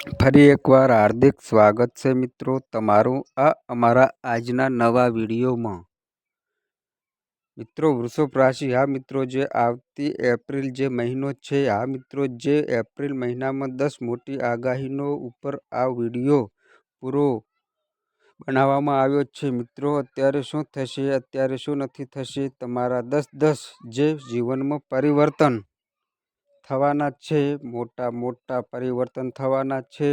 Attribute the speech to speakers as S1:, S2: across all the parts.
S1: ફરી એકવાર હાર્દિક સ્વાગત છે મિત્રો તમારું આ અમારા આજના નવા વિડીયોમાં. મિત્રો વૃષભ રાશિ, હા મિત્રો, જે આવતી એપ્રિલ જે મહિનો છે, હા મિત્રો, જે એપ્રિલ મહિનામાં દસ મોટી આગાહીનો ઉપર આ વીડિયો પૂરો બનાવવામાં આવ્યો છે. મિત્રો, અત્યારે શું થશે, અત્યારે શું નથી થશે, તમારા દસ દસ જે જીવનમાં પરિવર્તન થવાના છે, મોટા મોટા પરિવર્તન થવાના છે.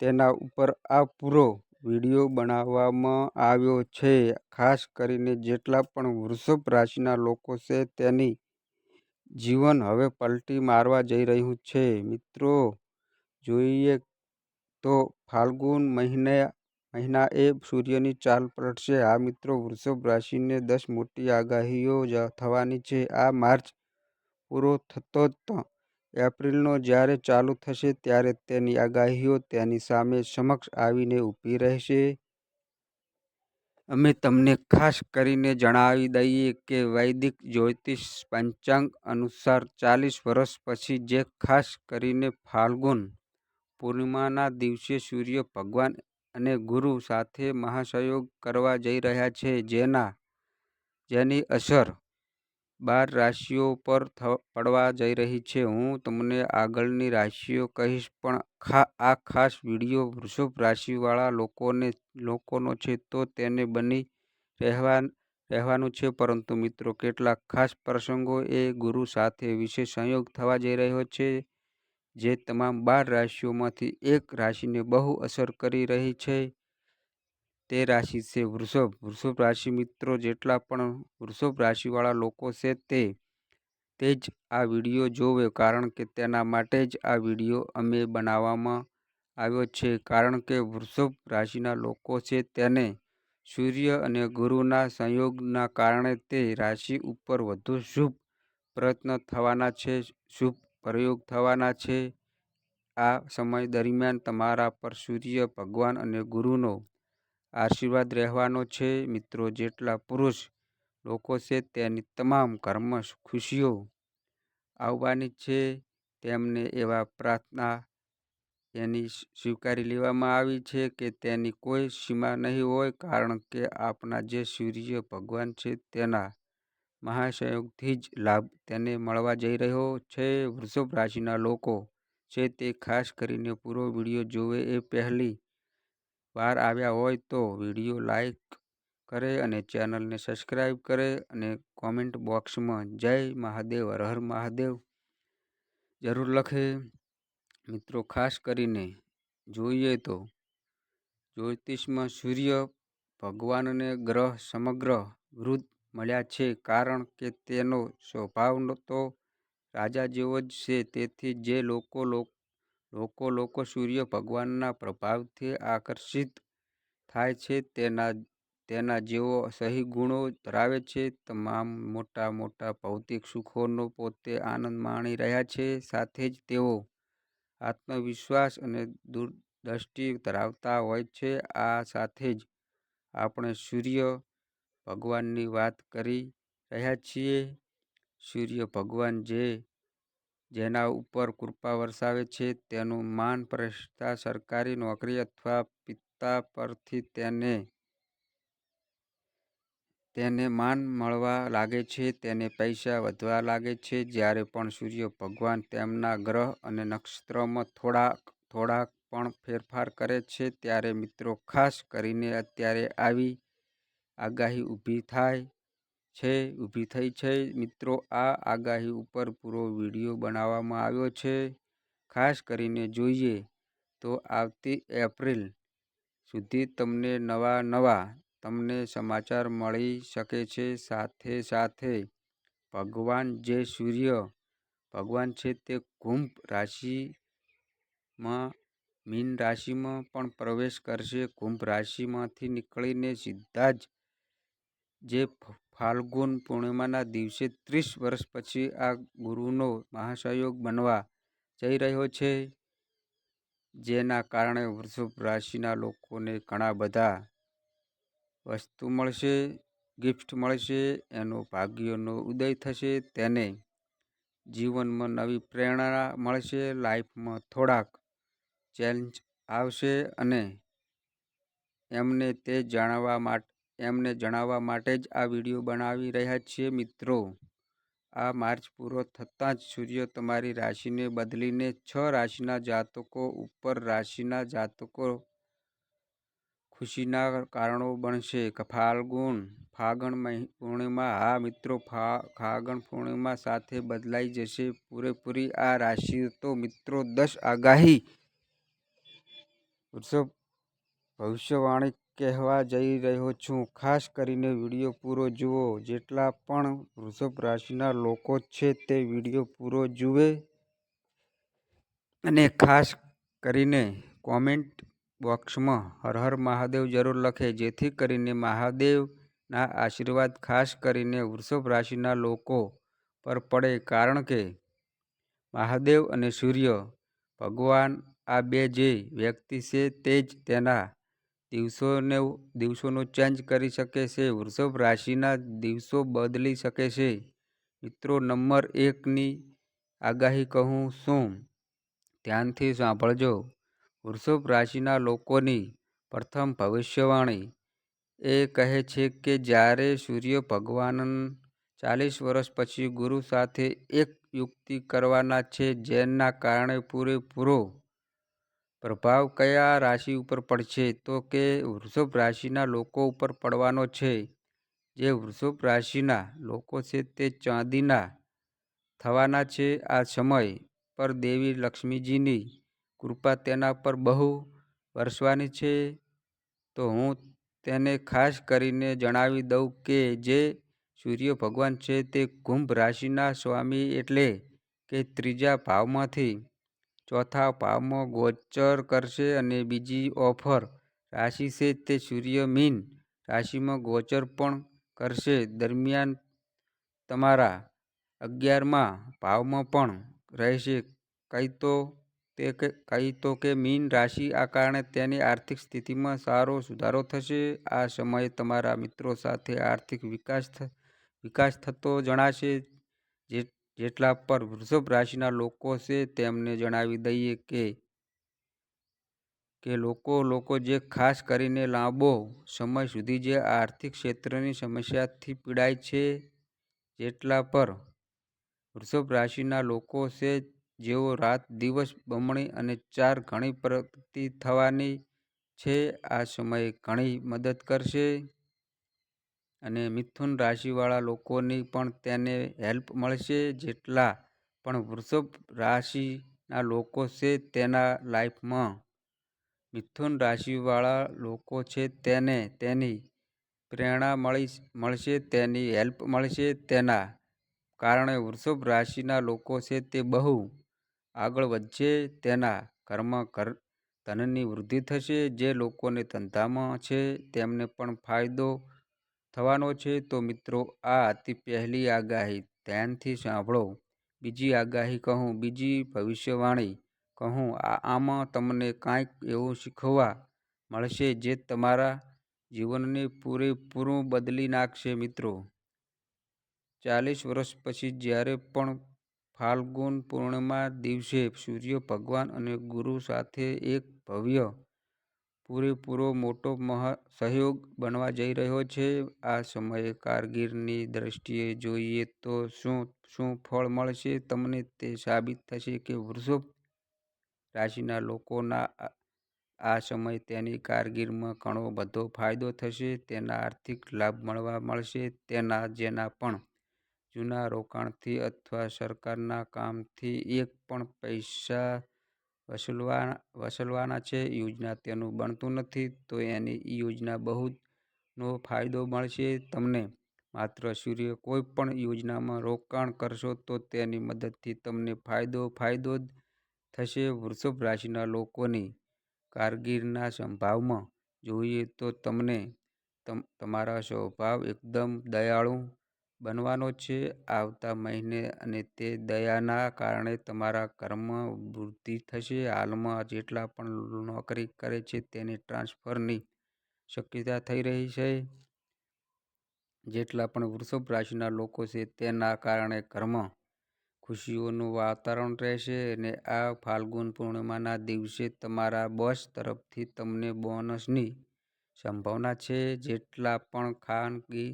S1: તેના ઉપર આ પૂરો વીડિયો બનાવવામાં આવ્યો છે. ખાસ કરીને જેટલા પણ વૃષભ રાશિના લોકો છે તેની જીવન હવે પલટી મારવા જઈ રહ્યું છે. મિત્રો, જોઈએ તો ફાલ્ગુન મહિને, મહિના એ સૂર્યની ચાલ પલટશે. આ મિત્રો વૃષભ રાશિને દસ મોટી આગાહીઓ થવાની છે. આ માર્ચ પૂરો થતો જ એપ્રિલનો જ્યારે ચાલુ થશે ત્યારે તેની આગાહીઓ તેની સામે સમક્ષ આવીને ઊભી રહેશે. અમે તમને ખાસ કરીને જણાવી દઈએ કે વૈદિક જ્યોતિષ પંચાંગ અનુસાર ચાલીસ વર્ષ પછી જે ખાસ કરીને ફાલ્ગુન પૂર્ણિમાના દિવસે સૂર્ય ભગવાન અને ગુરુ સાથે મહાસયોગ કરવા જઈ રહ્યા છે, જેના, જેની અસર બાર રાશિઓ પર પડવા જઈ રહી છે. હું તમને આગળની રાશિઓ કહીશ, પણ ખા, આ ખાસ વીડિયો વૃષભ રાશિવાળા લોકોને, લોકોનો છે તો તેને બની રહેવા રહેવાનું છે. પરંતુ મિત્રો, કેટલાક ખાસ પ્રસંગો એ ગુરુ સાથે વિશેષ સંયોગ થવા જઈ રહ્યો છે, જે તમામ બાર રાશિઓમાંથી એક રાશિને બહુ અસર કરી રહી છે. તે રાશિ છે. વૃષભ. વૃષભ રાશિ મિત્રો, જેટલા પણ વૃષભ રાશિવાળા લોકો છે તે તે જ આ વીડિયો જોવે. કારણ કે તેના માટે જ આ વીડિયો અમે બનાવવામાં આવ્યો છે. કારણ કે વૃષભ રાશિના લોકો છે તેને સૂર્ય અને ગુરુના સંયોગના કારણે તે રાશિ ઉપર વધુ શુભ પ્રયત્ન થવાના છે, શુભ પ્રયોગ થવાના છે. આ સમય દરમિયાન તમારા પર સૂર્ય, ભગવાન અને ગુરુનો આશીર્વાદ રહેવાનો છે. મિત્રો, જેટલા પુરુષ લોકો છે તેની તમામ કર્મ ખુશીઓ આવવાની છે. તેમને એવા પ્રાર્થના એની સ્વીકારી લેવામાં આવી છે કે તેની કોઈ સીમા નહીં હોય, કારણ કે આપણા જે સૂર્ય ભગવાન છે તેના મહાસંયોગથી જ લાભ તેને મળવા જઈ રહ્યો છે. વૃષભ રાશિના લોકો છે તે ખાસ કરીને પૂરો વીડિયો જોવે એ પહેલી વાર આવ્યા હોય તો વીડિયો લાઈક કરે અને ચેનલને સબસ્ક્રાઈબ કરે અને કોમેન્ટ બોક્સમાં જય મહાદેવ, હર મહાદેવ જરૂર લખે. મિત્રો, ખાસ કરીને જોઈએ તો જ્યોતિષમાં સૂર્ય ભગવાનને ગ્રહ સમગ્ર વૃદ્ધ મળ્યા છે કારણ કે તેનો સ્વભાવ તો રાજા જેવો જ છે. તેથી જે લોકો લોકો લોકો સૂર્ય ભગવાનના પ્રભાવથી આકર્ષિત થાય છે. તેના તેના જેવો સહી ગુણો ધરાવે છે. તમામ મોટા મોટા ભૌતિક સુખોનો પોતે આનંદ માણી રહ્યા છે. સાથે જ તેઓ આત્મવિશ્વાસ અને દૂરદ્રષ્ટિ ધરાવતા હોય છે. આ સાથે જ આપણે સૂર્ય ભગવાનની વાત કરી રહ્યા છીએ. સૂર્ય ભગવાન જે જેના ઉપર કૃપા વરસાવે છે, તેનું માન પ્રતિષ્ઠા સરકારી નોકરી અથવા પિતા પરથી તેને તેને માન મળવા લાગે છે, તેને પૈસા વધવા લાગે છે, જ્યારે પણ સૂર્ય ભગવાન તેમના ગ્રહ અને નક્ષત્રમાં થોડાક થોડાક પણ ફેરફાર કરે છે, ત્યારે મિત્રો ખાસ કરીને અત્યારે આવી આગાહી ઊભી થાય છે, ઊભી થઈ છે. મિત્રો, આ આગાહી ઉપર પૂરો વીડિયો બનાવવામાં આવ્યો છે. ખાસ કરીને જોઈએ તો આવતી એપ્રિલ સુધી તમને નવા નવા તમને સમાચાર મળી શકે છે. સાથે સાથે ભગવાન જે સૂર્ય, ભગવાન છે તે કુંભ રાશિમાં, મીન રાશિમાં પણ પ્રવેશ કરશે. કુંભ રાશિમાંથી નીકળીને સીધા જ જે ફાલ્ગુન પૂર્ણિમાના દિવસે ત્રીસ વર્ષ પછી આ ગુરુનો મહાસહયોગ બનવા જઈ રહ્યો છે, જેના કારણે વૃષભ રાશિના લોકોને ઘણા બધા વસ્તુ મળશે ગિફ્ટ મળશે, એનો ભાગ્યનો ઉદય થશે, તેને જીવનમાં નવી પ્રેરણા મળશે, લાઈફમાં થોડાક ચેન્જ આવશે અને એમને તે જાણવા માટે એમને જણાવવા માટે જ આ વીડિયો બનાવી રહ્યા છીએ મિત્રો. આ માર્ચ પૂરો થતાં જ સૂર્ય તમારી રાશિને બદલીને છ રાશિના જાતકો ઉપર રાશિના જાતકો ખુશીના કારણો બનશે. ફાલ્ગુન, ફાગણ પૂર્ણિમા, હા મિત્રો ફાગણ પૂર્ણિમા સાથે બદલાઈ જશે. પૂરેપૂરી આ રાશિ તો મિત્રો દસ આગાહી. વૃષભ, ભવિષ્યવાણી કહેવા જઈ રહ્યો છું. ખાસ કરીને વીડિયો પૂરો જુઓ. જેટલા પણ વૃષભ રાશિના લોકો છે તે વીડિયો પૂરો જુએ અને ખાસ કરીને કોમેન્ટ બોક્સમાં હર હર મહાદેવ જરૂર લખે. જેથી કરીને મહાદેવના આશીર્વાદ ખાસ કરીને વૃષભ રાશિના લોકો પર પડે. કારણ કે મહાદેવ અને સૂર્ય ભગવાન આ બે જે વ્યક્તિ છે તે જ તેના દિવસોને દિવસોનો ચેન્જ કરી શકે છે. વૃષભ રાશિના દિવસો બદલી શકે છે. મિત્રો, નંબર એકની આગાહી કહું શું? ધ્યાનથી સાંભળજો. વૃષભ રાશિના લોકોની પ્રથમ ભવિષ્યવાણી એ કહે છે કે, જ્યારે સૂર્ય ભગવાન ચાલીસ વર્ષ પછી ગુરુ સાથે એક યુક્તિ કરવાના છે, જેના કારણે પૂરેપૂરો પ્રભાવ કયા રાશિ ઉપર પડશે? તો કે વૃષભ રાશિના લોકો ઉપર પડવાનો છે. જે વૃષભ રાશિના લોકો છે તે ચાંદીના થવાના છે આ સમય. પર દેવી લક્ષ્મીજીની કૃપા તેના પર બહુ વરસવાની છે. તો હું તેને ખાસ કરીને જણાવી દઉં કે જે સૂર્ય ભગવાન છે તે કુંભ રાશિના સ્વામી એટલે કે ત્રીજા ભાવમાંથી ચોથા ભાવમાં ગોચર કરશે અને બીજી ઓફર રાશિ છે તે સૂર્ય મીન રાશિમાં ગોચર પણ કરશે. દરમિયાન તમારા અગિયારમા ભાવમાં પણ રહેશે. કઈ તો તે કઈ તો કે મીન રાશિ આ કારણે તેની આર્થિક સ્થિતિમાં સારો સુધારો થશે. આ સમયે તમારા મિત્રો સાથે આર્થિક વિકાસ વિકાસ થતો જણાશે. જેટલા પર વૃષભ રાશિના લોકો છે તેમને જણાવી દઈએ કે કે લોકો લોકો જે ખાસ કરીને લાંબો સમય સુધી જે આર્થિક ક્ષેત્રની સમસ્યાથી પીડાય છે, જેટલા પર વૃષભ રાશિના લોકો છે જેઓ રાત દિવસ બમણી અને ચાર ઘણી પ્રગતિ થવાની છે, આ સમયે ઘણી મદદ કરશે. અને મિથુન રાશિવાળા લોકોની પણ તેને હેલ્પ મળશે જેટલા પણ વૃષભ રાશિના લોકો છે તેના લાઈફમાં. મિથુન રાશિવાળા લોકો છે તેને તેની પ્રેરણા મળી મળશે, તેની હેલ્પ મળશે, તેના કારણે વૃષભ રાશિના લોકો છે તે બહુ આગળ વધશે, તેના ઘરમાં ઘર ધનની વૃદ્ધિ થશે, જે લોકોને ધંધામાં છે તેમને પણ ફાયદો થવાનો છે, તો મિત્રો, આ હતી પહેલી આગાહી. ધ્યાનથી સાંભળો. બીજી આગાહી કહું, બીજી ભવિષ્યવાણી કહું આમાં તમને કાંઈક એવું શીખવા મળશે જે તમારા જીવનને પૂરેપૂરું બદલી નાખશે, મિત્રો. ચાલીસ વર્ષ પછી જ્યારે પણ ફાલ્ગુન પૂર્ણિમા દિવસે સૂર્ય ભગવાન અને ગુરુ સાથે એક ભવ્ય પૂરેપૂરો મોટો મહ સહયોગ બનવા જઈ રહ્યો છે. આ સમયે કારગીરની દ્રષ્ટિએ જોઈએ તો શું શું ફળ મળશે? તમને તે સાબિત થશે કે વૃષભ રાશિના લોકોના આ સમય તેની કારગીરમાં ઘણો બધો ફાયદો થશે. તેના આર્થિક લાભ મળવા મળશે. તેના, જેના પણ જૂના રોકાણથી અથવા સરકારના કામથી એક પણ પૈસા વસૂલવા વસૂલવાના છે, યોજના તેનું બનતું નથી, તો એની યોજના બહુ નો ફાયદો મળશે તમને. માત્ર સૂર્ય કોઈ પણ યોજનામાં રોકાણ કરશો તો તેની મદદથી તમને ફાયદો ફાયદો જ થશે વૃષભ રાશિના લોકોની કારગીરના સંભાવમાં. જોઈએ તો તમને તમારા સ્વભાવ એકદમ દયાળુ બનવાનો છે. આવતા મહિને અને તે દયાના કારણે તમારા કર્મ વૃદ્ધિ થશે. હાલમાં જેટલા પણ નોકરી કરે છે તેને ટ્રાન્સફરની શક્યતા થઈ રહી છે. જેટલા પણ વૃષભ રાશિના લોકો છે તેના કારણે કર્મ ખુશીઓનું વાતાવરણ રહેશે અને આ ફાલ્ગુન પૂર્ણિમાના દિવસે તમારા બોસ તરફથી તમને બોનસની સંભાવના છે. જેટલા પણ ખાનગી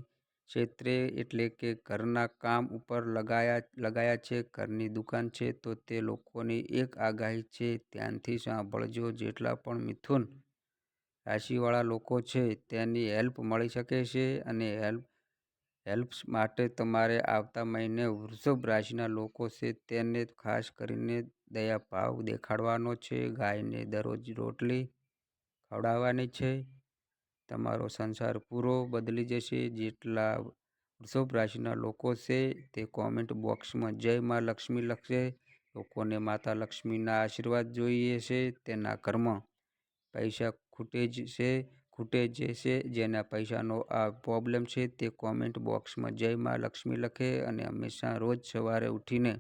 S1: ક્ષેત્રે એટલે કે ઘરના કામ ઉપર લગાયા લગાયા છે, ઘરની દુકાન છે, તો તે લોકોની એક આગાહી છે. ધ્યાનથી સાંભળજો. જેટલા પણ મિથુન રાશિવાળા લોકો છે તેની હેલ્પ મળી શકે છે અને હેલ્પ માટે તમારે આવતા મહિને વૃષભ રાશિના લોકો છે તેને ખાસ કરીને દયાભાવ દેખાડવાનો છે. ગાયને દરરોજ રોટલી ખવડાવવાની છે. તમારો સંસાર પૂરો બદલી જશે. જેટલા વૃષભ રાશિના લોકો છે તે કોમેન્ટ બોક્સમાં જય મા લક્ષ્મી લખશે. લોકોને માતા લક્ષ્મીના આશીર્વાદ જોઈએ છે. તેના ઘરમાં પૈસા ખૂટે છે. જેને પૈસાનો આ પ્રોબ્લેમ છે તે કોમેન્ટ બોક્સમાં જય મા લક્ષ્મી લખે અને હંમેશા રોજ સવારે ઉઠીને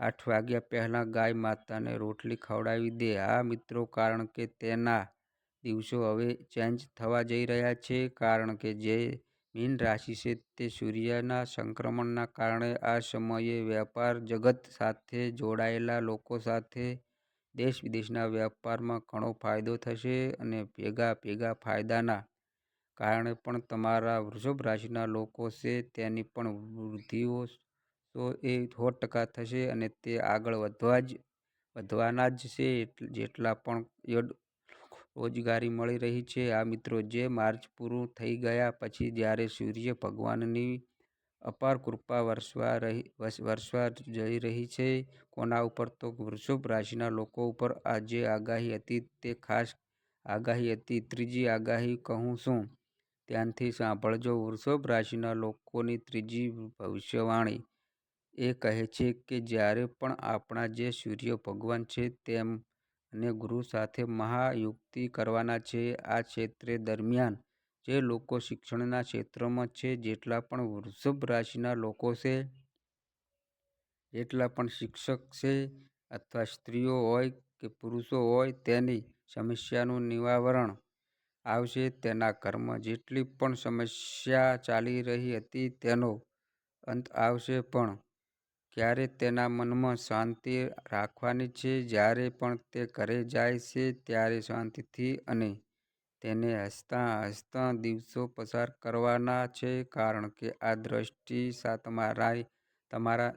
S1: આઠ વાગ્યા પહેલાં ગાય માતાને રોટલી ખવડાવી દે. આ મિત્રો, કારણ કે તેના દિવસો હવે ચેન્જ થવા જઈ રહ્યા છે. કારણ કે જે મીન રાશિ છે તે સૂર્યના સંક્રમણના કારણે આ સમયે વેપાર જગત સાથે જોડાયેલા લોકો સાથે દેશ-વિદેશના વેપારમાં ઘણો ફાયદો થશે અને ભેગા-ભેગા ફાયદાના કારણે પણ તમારા વૃષભ રાશિના લોકો છે તેની પણ વૃદ્ધિઓ તો એ સો ટકા થશે અને તે આગળ વધવા જ, વધવાના જ છે. જેટલા પણ લોકોને રોજગારી મળી રહી છે. આ મિત્રો, જે માર્ચ પૂરું થઈ ગયા પછી જ્યારે સૂર્ય ભગવાનની અપાર કૃપા વરસવા જઈ રહી છે. કોના ઉપર? તો વૃષભ રાશિના લોકો ઉપર. આ જે આગાહી હતી તે ખાસ આગાહી હતી. ત્રીજી આગાહી કહું છું. ત્યાંથી સાંભળજો. વૃષભ રાશિના લોકોની ત્રીજી ભવિષ્યવાણી એ કહે છે કે જ્યારે પણ આપણા જે સૂર્ય ભગવાન છે અને ગુરુ સાથે મહાયુક્તિ કરવાના છે. આ ક્ષેત્રે દરમિયાન જે લોકો શિક્ષણના ક્ષેત્રમાં છે, જેટલા પણ વૃષભ રાશિના લોકો છે, જેટલા પણ શિક્ષક છે અથવા સ્ત્રીઓ હોય કે પુરુષો હોય તેની સમસ્યાનું નિવારણ આવશે. તેના કર્મ જેટલી પણ સમસ્યા ચાલી રહી હતી તેનો અંત આવશે. પણ ક્યારે તેના મનમાં શાંતિ રાખવાની છે. જ્યારે પણ તે ઘરે જાય છે ત્યારે શાંતિથી અને તેને હસતાં હસતાં દિવસો પસાર કરવાના છે. કારણ કે આ દ્રષ્ટિ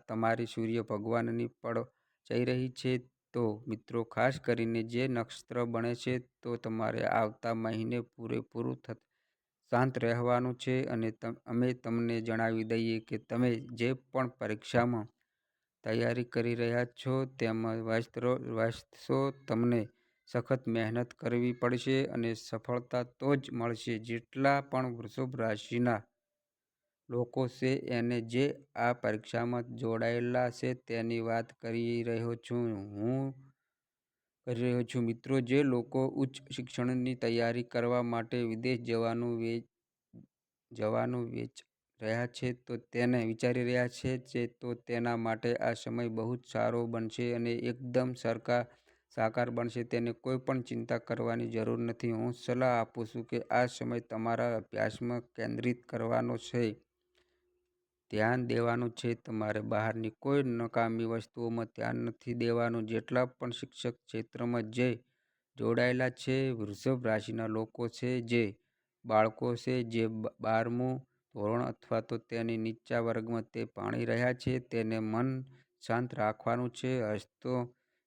S1: તમારી સૂર્ય ભગવાનની પડ જઈ રહી છે. તો મિત્રો, ખાસ કરીને જે નક્ષત્ર બને છે તો તમારે આવતા મહિને પૂરેપૂરું શાંત રહેવાનું છે અને અમે તમને જણાવી દઈએ કે તમે જે પણ પરીક્ષામાં તૈયારી કરી રહ્યા છો તેમાં વાંચશો તમને સખત મહેનત કરવી પડશે અને સફળતા તો જ મળશે. જેટલા પણ વૃષભ રાશિના લોકો છે એને જે આ પરીક્ષામાં જોડાયેલા છે તેની વાત કરી રહ્યો છું. હું કરી રહ્યો છું મિત્રો, જે લોકો ઉચ્ચ શિક્ષણની તૈયારી કરવા માટે વિદેશ જવાનું વિચારી રહ્યા છે જે તો તેના માટે આ સમય બહુ જ સારો બનશે અને એકદમ સરકાર સાકાર બનશે. તેને કોઈ પણ ચિંતા કરવાની જરૂર નથી. હું સલાહ આપું છું કે આ સમય તમારા અભ્યાસમાં કેન્દ્રિત કરવાનો છે. ધ્યાન દેવાનું છે. તમારે બહારની કોઈ નકામી વસ્તુઓમાં ધ્યાન નથી દેવાનું. જેટલા પણ શિક્ષક ક્ષેત્રમાં જે જોડાયેલા છે વૃષભ રાશિના લોકો છે, જે બાળકો છે જે બારમું ધોરણ અથવા તો તેની નીચા વર્ગમાં તે ભણી રહ્યા છે તેને મન શાંત રાખવાનું છે, હસતો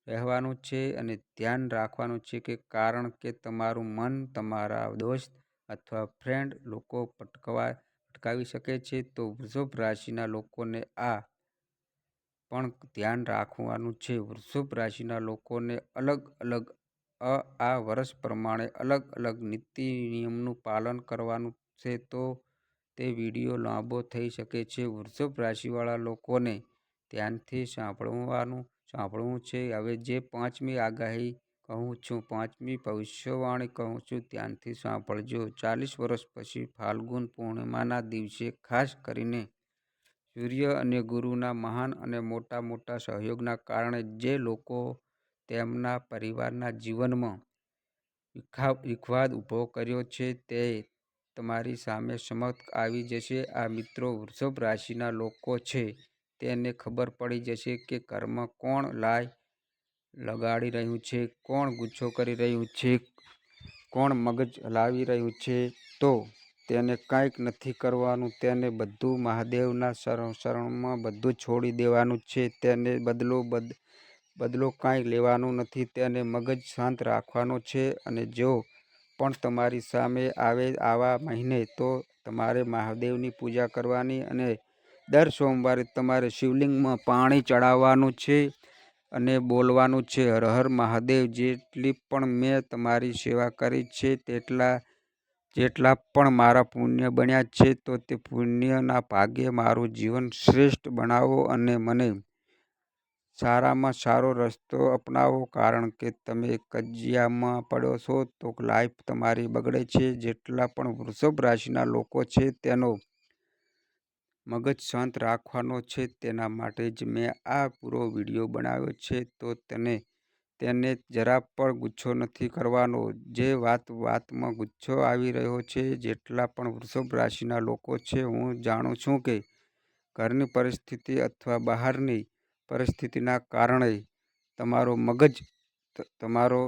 S1: રહેવાનું છે અને ધ્યાન રાખવાનું છે કે કારણ કે તમારું મન તમારા દોસ્ત અથવા ફ્રેન્ડ લોકો પટકવા અટકાવી શકે છે. તો વૃષભ રાશિના લોકોને આ પણ ધ્યાન રાખવાનું છે. વૃષભ રાશિના લોકોને અલગ-અલગ આ વર્ષ પ્રમાણે અલગ-અલગ નીતિ નિયમનું પાલન કરવાનું છે તો તે વીડિયો લાંબો થઈ શકે છે. વૃષભ રાશિવાળા લોકોને ધ્યાનથી સાંભળવું છે. હવે જે પાંચમી આગાહી કહું છું, પાંચમી ભવિષ્યવાણી કહું છું, ધ્યાનથી સાંભળજો. ચાલીસ વર્ષ પછી ફાલ્ગુન પૂર્ણિમાના દિવસે ખાસ કરીને સૂર્ય અને ગુરુના મહાન અને મોટા-મોટા સહયોગના કારણે જે લોકો તેમના પરિવારના જીવનમાં વિખવાદ ઊભો કર્યો છે તે તમારી સામે સમક્ષ આવી જશે. આ મિત્રો, વૃષભ રાશિના લોકો છે તેને ખબર પડી જશે કે કર્મ કોણ લાય લગાડી રહ્યું છે, કોણ ગુચ્છો કરી રહ્યું છે, કોણ મગજ હલાવી રહ્યું છે, તો તેને કાંઈક નથી કરવાનું. તેને બધું મહાદેવના શરણમાં બધું છોડી દેવાનું છે. તેને બદલો બદ બદલો કાંઈ લેવાનું નથી. તેને મગજ શાંત રાખવાનો છે અને જો પણ તમારી સામે આવે આવા મહિને તો તમારે મહાદેવની પૂજા કરવાની અને દર સોમવારે તમારે શિવલિંગમાં પાણી ચડાવવાનું છે અને બોલવાનું છે હર હર મહાદેવ. જેટલી પણ મેં તમારી સેવા કરી છે, તેટલા, જેટલા પણ મારા પુણ્ય બન્યા છે, તો તે પુણ્યના ભાગે મારું જીવન શ્રેષ્ઠ બનાવો અને મને સારામાં સારો રસ્તો અપનાવો, કારણ કે તમે કજિયામાં પડો છો તો લાઈફ તમારી બગડે છે. જેટલા પણ વૃષભ રાશિના લોકો છે તેનો મગજ શાંત રાખવાનો છે તેના માટે જ મેં આ પૂરો વીડિયો બનાવ્યો છે તો તેને તેને જરા પણ ગુસ્સો નથી કરવાનો. જે વાત વાતમાં ગુસ્સો આવી રહ્યો છે, જેટલા પણ વૃષભ રાશિના લોકો છે, હું જાણું છું કે ઘરની પરિસ્થિતિ અથવા બહારની પરિસ્થિતિના કારણે તમારો મગજ તમારો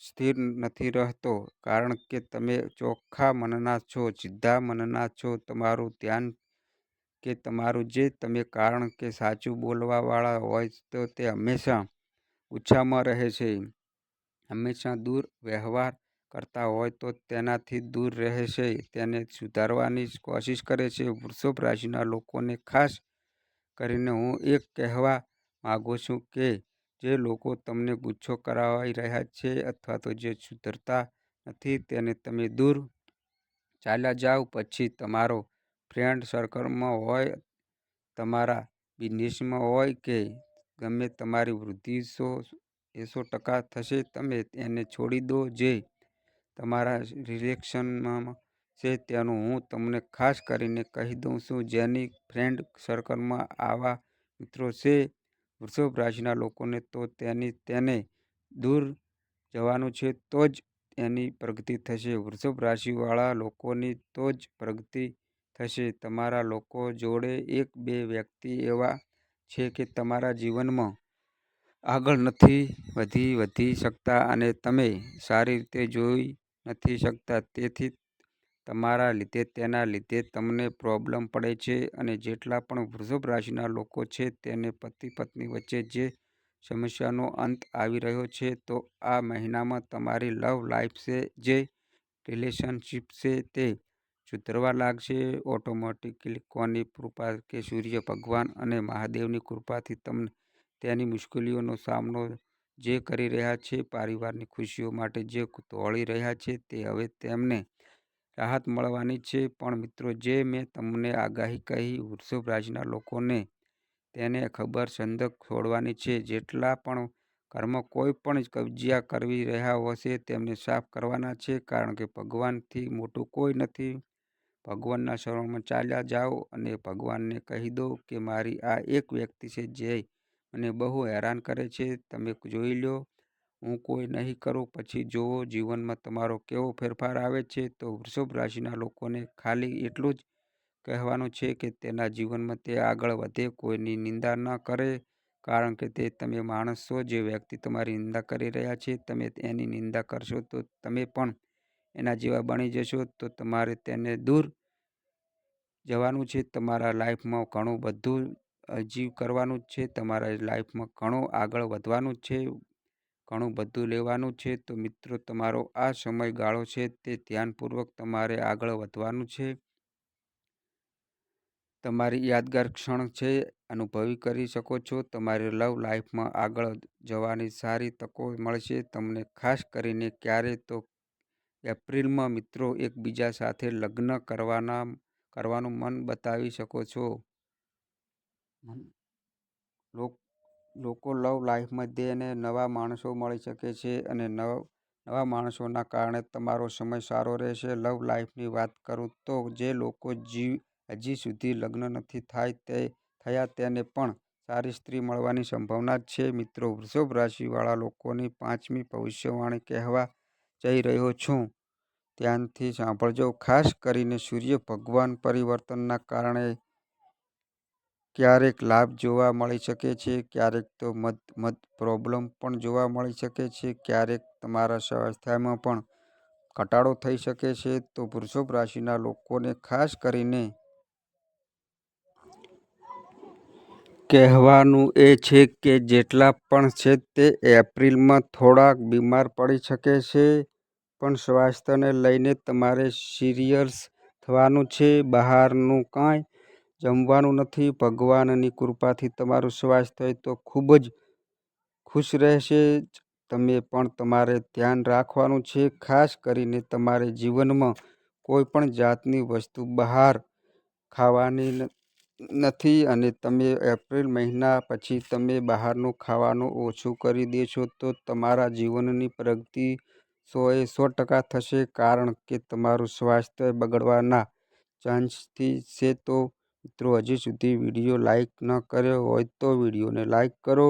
S1: સ્થિર નથી રહેતો કારણ કે તમે ચોખ્ખા મનના છો, સીધા મનના છો. તમારું ધ્યાન કે તમારું જે તમે કારણ કે સાચું બોલવાવાળા હોય તો તે હંમેશા ઓછામાં રહે છે, હંમેશા દૂર વ્યવહાર કરતા હોય તો તેનાથી દૂર રહે છે, તેને સુધારવાની કોશિશ કરે છે. વૃષભ રાશિના લોકોને ખાસ કરીને હું એક કહેવા માગું છું કે જે લોકો તમને ગુસ્સો કરાવી રહ્યા છે અથવા તો જે સુધરતા નથી તેને તમે દૂર ચાલ્યા જાઓ પછી તમારો ફ્રેન્ડ સર્કલમાં હોય, તમારા બિઝનેસમાં હોય કે ગમે તમારી વૃદ્ધિ સો એસો ટકા થશે. તમે એને છોડી દો. જે તમારા રિલેશનમાં છે તેનું હું તમને ખાસ કરીને કહી દઉં છું. જેની ફ્રેન્ડ સર્કલમાં આવા મિત્રો છે વૃષભ રાશિના લોકોને તો તેની તેને દૂર જવાનું છે તો જ એની પ્રગતિ થશે. વૃષભ રાશિવાળા લોકોની તો જ પ્રગતિ થશે. તમારા લોકો જોડે એક બે વ્યક્તિ એવા છે કે તમારા જીવનમાં આગળ નથી વધી વધી શકતા અને તમે સારી રીતે જોઈ નથી શકતા. તેથી તમારા લીધે તેના લીધે તમને પ્રોબ્લેમ પડે છે અને જેટલા પણ વૃષભ રાશિના લોકો છે તેને પતિ પત્ની વચ્ચે જે સમસ્યાનો અંત આવી રહ્યો છે તો આ મહિનામાં તમારી લવ લાઈફ છે, જે રિલેશનશીપ છે તે સુધરવા લાગશે ઓટોમેટિકલી. કોની કૃપા કે સૂર્ય ભગવાન અને મહાદેવની કૃપાથી તમને તેની મુશ્કેલીઓનો સામનો જે કરી રહ્યા છે, પરિવારની ખુશીઓ માટે જે દોડી રહ્યા છે તે હવે તેમને રાહત મળવાની છે. પણ મિત્રો, જે મેં તમને આગાહી કહી, વૃષભ રાશિના લોકોને તેને ખબર છંદક છોડવાની છે. જેટલા પણ કર્મ કોઈ પણ કબજિયા કરવી રહ્યા હશે, તેમને સાફ કરવાના છે કારણ કે ભગવાનથી મોટું કોઈ નથી. ભગવાનના શરણમાં ચાલ્યા જાઓ અને ભગવાનને કહી દો કે મારી આ એક વ્યક્તિ છે, જે મને બહુ હેરાન કરે છે. તમે જોઈ લો હું કોઈ નહીં કરું પછી જુઓ જીવનમાં તમારો કેવો ફેરફાર આવે છે. તો વૃષભ રાશિના લોકોને ખાલી એટલું જ કહેવાનું છે કે તેના જીવનમાં તે આગળ વધે, કોઈની નિંદા ન કરે કારણ કે તે તમે માણસ છો. જે વ્યક્તિ તમારી નિંદા કરી રહ્યા છે તમે એની નિંદા કરશો તો તમે પણ એના જેવા બની જશો. તો તમારે તેને દૂર જવાનું છે. તમારા લાઈફમાં ઘણું બધું અચીવ કરવાનું છે, તમારા લાઈફમાં ઘણું આગળ વધવાનું છે, ઘણું બધું લેવાનું છે. તો મિત્રો, તમારો આ સમયગાળો છે તે ધ્યાનપૂર્વક તમારે આગળ વધવાનું છે. તમારી યાદગાર ક્ષણ છે, અનુભવી કરી શકો છો. તમારી લવ લાઈફમાં આગળ જવાની સારી તકો મળશે તમને. ખાસ કરીને ક્યારે તો એપ્રિલમાં મિત્રો એકબીજા સાથે લગ્ન કરવાના, કરવાનું મન બતાવી શકો છો. લોકો લવ લાઈફમાં તેને નવા માણસો મળી શકે છે અને નવા માણસોના કારણે તમારો સમય સારો રહેશે. લવ લાઈફની વાત કરું તો જે લોકો હજી સુધી લગ્ન નથી થાય તે, થયા તેને પણ સારી સ્ત્રી મળવાની સંભાવના છે. મિત્રો, વૃષભ રાશિવાળા લોકોની પાંચમી ભવિષ્યવાણી કહેવા જઈ રહ્યો છું ધ્યાનથી સાંભળજો. ખાસ કરીને સૂર્ય ભગવાન પરિવર્તનના કારણે ક્યારેક લાભ જોવા મળી શકે છે, ક્યારેક તો મધ મધ પ્રોબ્લેમ પણ જોવા મળી શકે છે, ક્યારેક તમારા સ્વાસ્થ્યમાં પણ ઘટાડો થઈ શકે છે. તો વૃષભ રાશિના લોકોને ખાસ કરીને કહેવાનું એ છે કે જેટલા પણ છે તે એપ્રિલમાં થોડાક બીમાર પડી શકે છે, પણ સ્વાસ્થ્યને લઈને તમારે સિરિયસ થવાનું છે. બહારનું કાંઈ જમવાનું નથી, ભગવાનની કૃપાથી તમારું સ્વાસ્થ્ય તો ખૂબ જ ખુશ રહેશે જ. તમે પણ તમારે ધ્યાન રાખવાનું છે, ખાસ કરીને તમારે જીવનમાં કોઈ પણ જાતની વસ્તુ બહાર ખાવાની નથી અને તમે એપ્રિલ મહિના પછી તમે બહારનું ખાવાનું ઓછું કરી દેશો તો તમારા જીવનની પ્રગતિ સોએ સો ટકા થશે. કારણ કે તમારું સ્વાસ્થ્ય બગડવાના ચાન્સથી છે તો મિત્રો, હજી સુધી વીડિયો લાઇક ન કર્યો હોય તો વિડીયોને લાઇક કરો,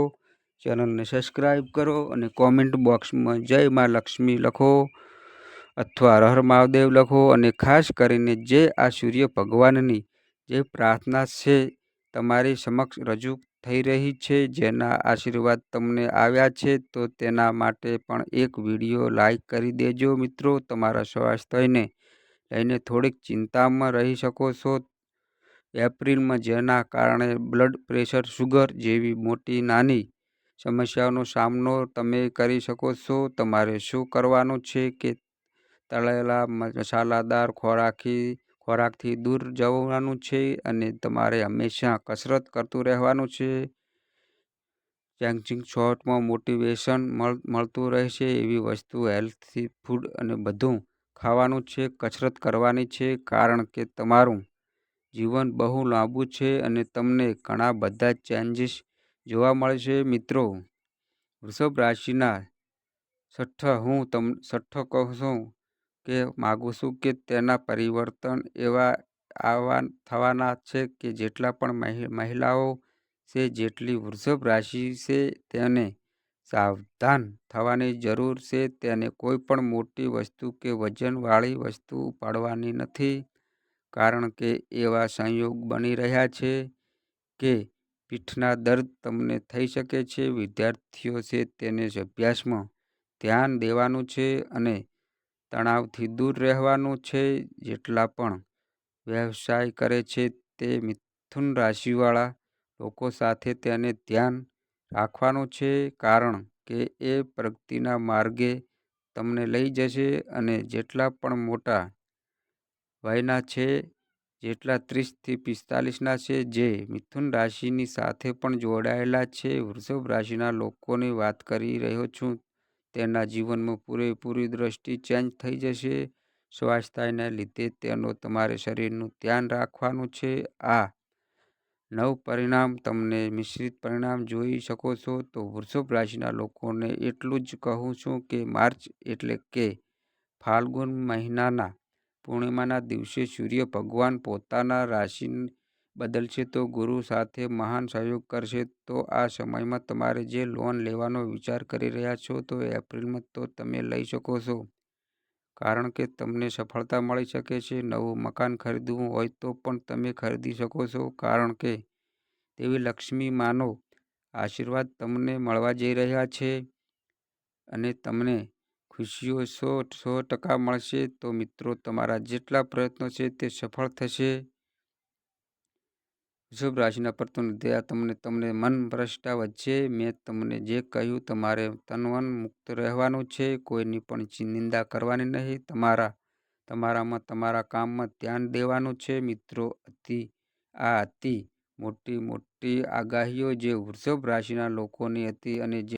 S1: ચેનલને સબસ્ક્રાઈબ કરો અને કોમેન્ટ બોક્સમાં જય મા લક્ષ્મી લખો અથવા હર હર મહાદેવ લખો અને ખાસ કરીને જે આ સૂર્ય ભગવાનની જે પ્રાર્થના છે તમારી સમક્ષ રજૂ થઈ રહી છે, જેના આશીર્વાદ તમને આવ્યા છે, તો તેના માટે પણ એક વીડિયો લાઈક કરી દેજો મિત્રો. તમારા સ્વાસ્થ્યને લઈને થોડીક ચિંતામાં રહી શકો છો. એપ્રિલમાં, જેના કારણે બ્લડ પ્રેશર શુગર જેવી મોટી નાની સમસ્યાઓનો સામનો તમે કરી શકો છો. તમારે શું કરવાનું છે કે તળેલા મસાલાદાર ખોરાકી, ખોરાકથી દૂર જવાનું છે અને તમારે હંમેશા કસરત કરતું રહેવાનું છે. ચેન્જિંગ શોર્ટમાં મોટિવેશન મળતું રહેશે એવી વસ્તુ હેલ્થી ફૂડ અને બધું ખાવાનું છે, કસરત કરવાની છે. કારણ કે તમારું જીવન બહુ લાંબુ છે અને તમને ઘણા બધા ચેન્જીસ જોવા મળશે, મિત્રો. વૃષભ રાશિના છઠ્ઠ હું તમ, છઠ્ઠો કહું છું કે માગું છું કે તેના પરિવર્તન એવા, આવા થવાના છે કે જેટલા પણ મહિલાઓ છે, જેટલી વૃષભ રાશિ છે તેને સાવધાન થવાની જરૂર છે. તેને કોઈ પણ મોટી વસ્તુ કે વજનવાળી વસ્તુ ઉપાડવાની નથી. કારણ કે એવા સંયોગ બની રહ્યા છે કે પીઠના દર્દ તમને થઈ શકે છે. વિદ્યાર્થીઓ છે તેને અભ્યાસમાં ધ્યાન દેવાનું છે અને તણાવથી દૂર રહેવાનું છે. જેટલા પણ વ્યવસાય કરે છે તે મિથુન રાશિવાળા લોકો સાથે તેને ધ્યાન રાખવાનું છે કારણ કે એ પ્રગતિના માર્ગે તમને લઈ જશે અને જેટલા પણ મોટા વયના છે જેટલા ત્રીસથી પિસ્તાલીસના છે. જે મિથુન રાશિની સાથે પણ જોડાયેલા છે. વૃષભ રાશિના લોકોની વાત કરી રહ્યો છું. તેના જીવનમાં પૂરેપૂરી દ્રષ્ટિ ચેન્જ થઈ જશે. સ્વાસ્થ્યને લીધે તેનો તમારે શરીરનું ધ્યાન રાખવાનું છે. આ નવ પરિણામ તમને મિશ્રિત પરિણામ જોઈ શકો છો. તો વૃષભ રાશિના લોકોને એટલું જ કહું છું કે માર્ચ એટલે કે ફાલ્ગુન મહિનાના પૂર્ણિમાના દિવસે સૂર્ય ભગવાન પોતાના રાશિ બદલશે તો ગુરુ સાથે મહાન સહયોગ કરશે. તો આ સમયમાં તમારે જે લોન લેવાનો વિચાર કરી રહ્યા છો તો એપ્રિલમાં તો તમે લઈ શકો છો. કારણ કે તમને સફળતા મળી શકે છે. નવું મકાન ખરીદવું હોય તો પણ તમે ખરીદી શકો છો. કારણ કે તેવી લક્ષ્મી માનો, આશીર્વાદ તમને મળવા જઈ રહ્યા છે અને તમને ખુશીઓ સો સો ટકા મળશે. તો મિત્રો, તમારા જેટલા પ્રયત્નો છે તે સફળ થશે. વૃષભ રાશિના પરતોની દયા તમને તમને મન ભ્રષ્ટા વચ્ચે મેં તમને જે કહ્યું, તમારે તનવન મુક્ત રહેવાનું છે. કોઈની પણ નિંદા કરવાની નહીં. તમારા, તમારામાં, તમારા કામમાં ધ્યાન દેવાનું છે. મિત્રો, અતિ, આ અતિ મોટી મોટી આગાહીઓ જે વૃષભ રાશિના લોકોની હતી અને જે